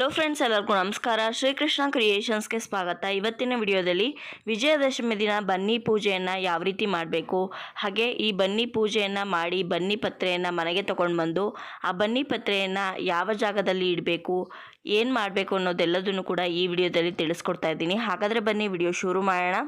Hello friends ಎಲ್ಲರಿಗೂ ನಮಸ್ಕಾರ. ಶ್ರೀಕೃಷ್ಣ ಕ್ರಿಯೇಷನ್ಸ್ಗೆ ಸ್ವಾಗತ. ಇವತ್ತಿನ ವಿಡಿಯೋದಲ್ಲಿ ವಿಜಯದಶಮಿ ದಿನ ಬನ್ನಿ ಪೂಜೆಯನ್ನು ಯಾವ ರೀತಿ ಮಾಡಬೇಕು? ಹಾಗೆ ಈ ಬನ್ನಿ ಪೂಜೆಯನ್ನು ಮಾಡಿ ಬನ್ನಿ ಪತ್ರೆಯನ್ನು ಮನೆಗೆ ತಗೊಂಡು ಬಂದು ಆ ಬನ್ನಿ ಪತ್ರೆಯನ್ನು ಯಾವ ಜಾಗದಲ್ಲಿ ಇಡಬೇಕು? ಏನು ಮಾಡಬೇಕು ಅನ್ನೋದೆಲ್ಲದನ್ನು ಕೂಡ ಈ ವಿಡಿಯೋದಲ್ಲಿ ತಿಳಿಸ್ಕೊಡ್ತಾ ಇದ್ದೀನಿ. ಹಾಗಾದರೆ ಬನ್ನಿ ವಿಡಿಯೋ ಶುರು ಮಾಡೋಣ.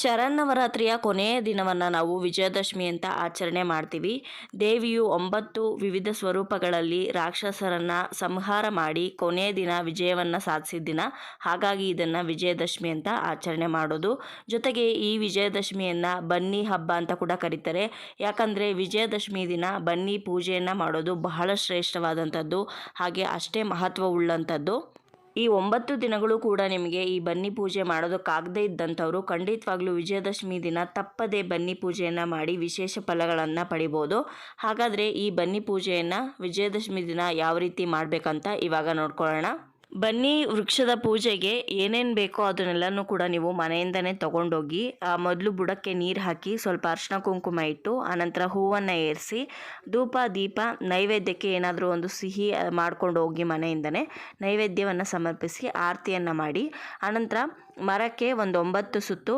ಶರನ್ನವರಾತ್ರಿಯ ಕೊನೆಯ ದಿನವನ್ನು ನಾವು ವಿಜಯದಶಮಿ ಅಂತ ಆಚರಣೆ ಮಾಡ್ತೀವಿ. ದೇವಿಯು ಒಂಬತ್ತು ವಿವಿಧ ಸ್ವರೂಪಗಳಲ್ಲಿ ರಾಕ್ಷಸರನ್ನು ಸಂಹಾರ ಮಾಡಿ ಕೊನೆಯ ದಿನ ವಿಜಯವನ್ನು ಸಾಧಿಸಿದ ದಿನ, ಹಾಗಾಗಿ ಇದನ್ನು ವಿಜಯದಶಮಿ ಅಂತ ಆಚರಣೆ ಮಾಡೋದು. ಜೊತೆಗೆ ಈ ವಿಜಯದಶಮಿಯನ್ನು ಬನ್ನಿ ಹಬ್ಬ ಅಂತ ಕೂಡ ಕರೀತಾರೆ. ಯಾಕಂದರೆ ವಿಜಯದಶಮಿ ದಿನ ಬನ್ನಿ ಪೂಜೆಯನ್ನು ಮಾಡೋದು ಬಹಳ ಶ್ರೇಷ್ಠವಾದಂಥದ್ದು, ಹಾಗೆ ಅಷ್ಟೇ ಮಹತ್ವವುಳ್ಳಂಥದ್ದು ಈ ಒಂಬತ್ತು ದಿನಗಳು ಕೂಡ ನಿಮಗೆ ಈ ಬನ್ನಿ ಪೂಜೆ ಮಾಡೋದಕ್ಕಾಗದೇ ಇದ್ದಂಥವರು ಖಂಡಿತವಾಗ್ಲೂ ವಿಜಯದಶಮಿ ದಿನ ತಪ್ಪದೇ ಬನ್ನಿ ಪೂಜೆಯನ್ನು ಮಾಡಿ ವಿಶೇಷ ಫಲಗಳನ್ನು ಪಡಿಬೋದು. ಹಾಗಾದರೆ ಈ ಬನ್ನಿ ಪೂಜೆಯನ್ನು ವಿಜಯದಶಮಿ ದಿನ ಯಾವ ರೀತಿ ಮಾಡಬೇಕಂತ ಇವಾಗ ನೋಡ್ಕೊಳ್ಳೋಣ. ಬನ್ನಿ ವೃಕ್ಷದ ಪೂಜೆಗೆ ಏನೇನು ಬೇಕೋ ಅದನ್ನೆಲ್ಲನೂ ಕೂಡ ನೀವು ಮನೆಯಿಂದನೇ ತೊಗೊಂಡೋಗಿ ಮೊದಲು ಬುಡಕ್ಕೆ ನೀರು ಹಾಕಿ ಸ್ವಲ್ಪ ಅರ್ಶಿನ ಕುಂಕುಮ ಇಟ್ಟು, ಆನಂತರ ಹೂವನ್ನು ಏರಿಸಿ, ಧೂಪ, ದೀಪ, ನೈವೇದ್ಯಕ್ಕೆ ಏನಾದರೂ ಒಂದು ಸಿಹಿ ಮಾಡ್ಕೊಂಡು ಹೋಗಿ ಮನೆಯಿಂದನೇ ನೈವೇದ್ಯವನ್ನು ಸಮರ್ಪಿಸಿ ಆರತಿಯನ್ನು ಮಾಡಿ, ಆನಂತರ ಮರಕ್ಕೆ ಒಂದು ಒಂಬತ್ತು ಸುತ್ತು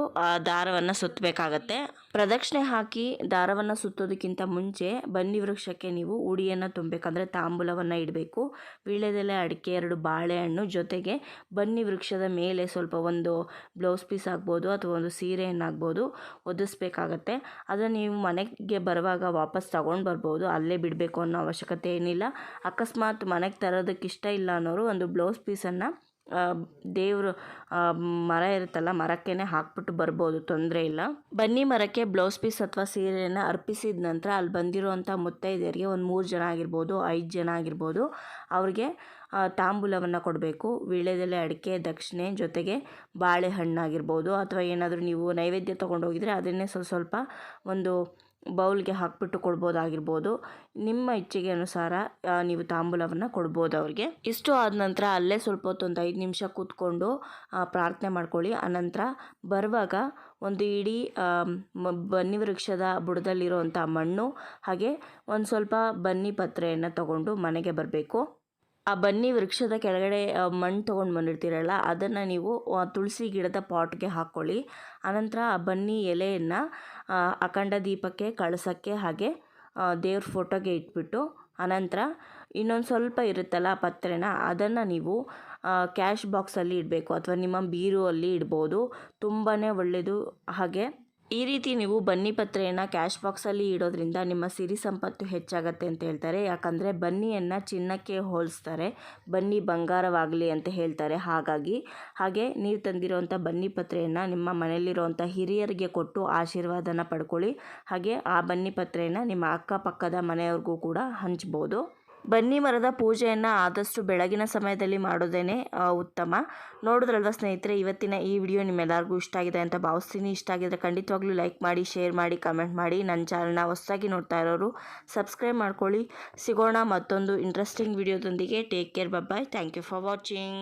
ದಾರವನ್ನು ಸುತ್ತಬೇಕಾಗತ್ತೆ ಪ್ರದಕ್ಷಿಣೆ ಹಾಕಿ ದಾರವನ್ನು ಸುತ್ತೋದಕ್ಕಿಂತ ಮುಂಚೆ ಬನ್ನಿ ವೃಕ್ಷಕ್ಕೆ ನೀವು ಉಡಿಯನ್ನು ತುಂಬಬೇಕಂದ್ರೆ ತಾಂಬೂಲವನ್ನು ಇಡಬೇಕು. ವೀಳ್ಯದೆಲೆ ಅಡಿಕೆ, ಎರಡು ಬಾಳೆಹಣ್ಣು ಜೊತೆಗೆ ಬನ್ನಿ ವೃಕ್ಷದ ಮೇಲೆ ಸ್ವಲ್ಪ ಒಂದು ಬ್ಲೌಸ್ ಪೀಸ್ ಆಗ್ಬೋದು ಅಥವಾ ಒಂದು ಸೀರೆಯನ್ನಾಗ್ಬೋದು ಒದಿಸ್ಬೇಕಾಗತ್ತೆ. ಅದನ್ನು ನೀವು ಮನೆಗೆ ಬರುವಾಗ ವಾಪಸ್ ತಗೊಂಡು ಬರ್ಬೋದು. ಅಲ್ಲೇ ಬಿಡಬೇಕು ಅನ್ನೋ ಅವಶ್ಯಕತೆ ಏನಿಲ್ಲ. ಅಕಸ್ಮಾತ್ ಮನೆಗೆ ತರೋದಕ್ಕೆ ಇಷ್ಟ ಇಲ್ಲ ಅನ್ನೋರು ಒಂದು ಬ್ಲೌಸ್ ಪೀಸನ್ನು ದೇವರು ಮರ ಇರುತ್ತಲ್ಲ ಮರಕ್ಕೇ ಹಾಕ್ಬಿಟ್ಟು ಬರ್ಬೋದು, ತೊಂದರೆ ಇಲ್ಲ. ಬನ್ನಿ ಮರಕ್ಕೆ ಬ್ಲೌಸ್ ಪೀಸ್ ಅಥವಾ ಸೀರೆಯನ್ನು ಅರ್ಪಿಸಿದ ನಂತರ ಅಲ್ಲಿ ಬಂದಿರುವಂಥ ಮುತ್ತೈದೆಯರಿಗೆ ಒಂದು ಮೂರು ಜನ ಆಗಿರ್ಬೋದು, ಐದು ಜನ ಆಗಿರ್ಬೋದು, ಅವ್ರಿಗೆ ತಾಂಬೂಲವನ್ನು ಕೊಡಬೇಕು. ವೀಳ್ಯದೆಲೆ, ಅಡಿಕೆ, ದಕ್ಷಿಣೆ ಜೊತೆಗೆ ಬಾಳೆಹಣ್ಣಾಗಿರ್ಬೋದು ಅಥವಾ ಏನಾದರೂ ನೀವು ನೈವೇದ್ಯ ತೊಗೊಂಡೋಗಿದ್ರೆ ಅದನ್ನೇ ಸ್ವಲ್ಪ ಸ್ವಲ್ಪ ಒಂದು ಬೌಲ್ಗೆ ಹಾಕ್ಬಿಟ್ಟು ಕೊಡ್ಬೋದಾಗಿರ್ಬೋದು. ನಿಮ್ಮ ಇಚ್ಛೆಗೆ ಅನುಸಾರ ನೀವು ತಾಂಬೂಲವನ್ನು ಕೊಡ್ಬೋದು ಅವ್ರಿಗೆ. ಇಷ್ಟು ಆದ ನಂತರ ಅಲ್ಲೇ ಸ್ವಲ್ಪ ಹೊತ್ತು ಒಂದು ಐದು ನಿಮಿಷ ಕೂತ್ಕೊಂಡು ಪ್ರಾರ್ಥನೆ ಮಾಡ್ಕೊಳ್ಳಿ. ಆನಂತರ ಬರುವಾಗ ಒಂದು ಇಡೀ ಬನ್ನಿ ವೃಕ್ಷದ ಬುಡದಲ್ಲಿರುವಂಥ ಮಣ್ಣು, ಹಾಗೆ ಒಂದು ಸ್ವಲ್ಪ ಬನ್ನಿ ಪತ್ರೆಯನ್ನು ತಗೊಂಡು ಮನೆಗೆ ಬರಬೇಕು. ಆ ಬನ್ನಿ ವೃಕ್ಷದ ಕೆಳಗಡೆ ಮಣ್ಣು ತೊಗೊಂಡು ಬಂದಿರ್ತೀರಲ್ಲ, ಅದನ್ನು ನೀವು ತುಳಸಿ ಗಿಡದ ಪಾಟ್ಗೆ ಹಾಕ್ಕೊಳ್ಳಿ ಆನಂತರ ಆ ಬನ್ನಿ ಎಲೆಯನ್ನು ಅಖಂಡ ದೀಪಕ್ಕೆ ಕಳಸಕ್ಕೆ ಹಾಗೆ ದೇವ್ರ ಫೋಟೋಗೆ ಇಟ್ಬಿಟ್ಟು, ಆನಂತರ ಇನ್ನೊಂದು ಸ್ವಲ್ಪ ಇರುತ್ತಲ್ಲ ಪತ್ರೆನ, ಅದನ್ನು ನೀವು ಕ್ಯಾಶ್ ಬಾಕ್ಸಲ್ಲಿ ಇಡಬೇಕು, ಅಥವಾ ನಿಮ್ಮ ಬೀರುವಲ್ಲಿ ಇಡ್ಬೋದು. ತುಂಬಾ ಒಳ್ಳೆಯದು ಹಾಗೆ ಈ ರೀತಿ ನೀವು ಬನ್ನಿ ಪತ್ರೆಯನ್ನು ಕ್ಯಾಶ್ ಬಾಕ್ಸಲ್ಲಿ ಇಡೋದ್ರಿಂದ ನಿಮ್ಮ ಸಿರಿ ಸಂಪತ್ತು ಹೆಚ್ಚಾಗತ್ತೆ ಅಂತ ಹೇಳ್ತಾರೆ. ಯಾಕಂದರೆ ಬನ್ನಿಯನ್ನು ಚಿನ್ನಕ್ಕೆ ಹೋಲಿಸ್ತಾರೆ. ಬನ್ನಿ ಬಂಗಾರವಾಗಲಿ ಅಂತ ಹೇಳ್ತಾರೆ. ಹಾಗಾಗಿ, ಹಾಗೆ ನೀವು ತಂದಿರುವಂಥ ಬನ್ನಿ ಪತ್ರೆಯನ್ನು ನಿಮ್ಮ ಮನೆಯಲ್ಲಿರುವಂಥ ಹಿರಿಯರಿಗೆ ಕೊಟ್ಟು ಆಶೀರ್ವಾದನ ಪಡ್ಕೊಳ್ಳಿ. ಹಾಗೆ ಆ ಬನ್ನಿ ಪತ್ರೆಯನ್ನು ನಿಮ್ಮ ಅಕ್ಕಪಕ್ಕದ ಮನೆಯವ್ರಿಗೂ ಕೂಡ ಹಂಚ್ಬೋದು. ಬನ್ನಿ ಮರದ ಪೂಜೆಯನ್ನು ಆದಷ್ಟು ಬೆಳಗಿನ ಸಮಯದಲ್ಲಿ ಮಾಡೋದೇ ಉತ್ತಮ. ನೋಡಿದ್ರಲ್ವ ಸ್ನೇಹಿತರೆ, ಇವತ್ತಿನ ಈ ವಿಡಿಯೋ ನಿಮ್ಮೆಲ್ಲರಿಗೂ ಇಷ್ಟ ಆಗಿದೆ ಅಂತ ಭಾವಿಸ್ತೀನಿ. ಇಷ್ಟ ಆಗಿದ್ರೆ ಖಂಡಿತವಾಗ್ಲೂ ಲೈಕ್ ಮಾಡಿ, ಶೇರ್ ಮಾಡಿ, ಕಮೆಂಟ್ ಮಾಡಿ. ನನ್ನ ಚಾನಲ್ನ ಹೊಸದಾಗಿ ನೋಡ್ತಾ ಇರೋರು ಸಬ್ಸ್ಕ್ರೈಬ್ ಮಾಡ್ಕೊಳ್ಳಿ. ಸಿಗೋಣ ಮತ್ತೊಂದು interesting ವಿಡಿಯೋದೊಂದಿಗೆ take care bye thank you for watching